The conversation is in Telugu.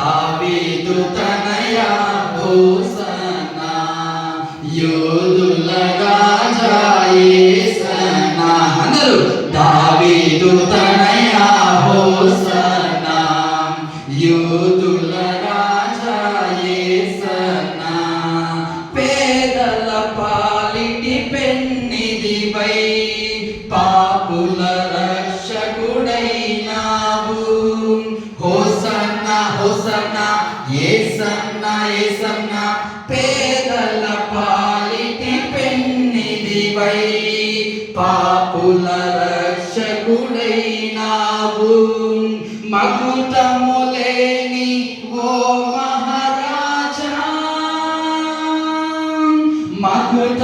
దావీదు తనయ భూసన యోధుల రాజాయేసన అందరూ దావీదు తనయ భూసన యోధుల రాజాయేసన పేదల పాలిటి పెన్నిదివై పాపుల రక్షకుడైనావు. హోస హోసన్న ఏసన్న ఏసన్న పేదల పాలిటి పెన్నిదివై పాపుల రక్షకుడైనావు. మగుతము లేని ఓ మహారాజా మగుత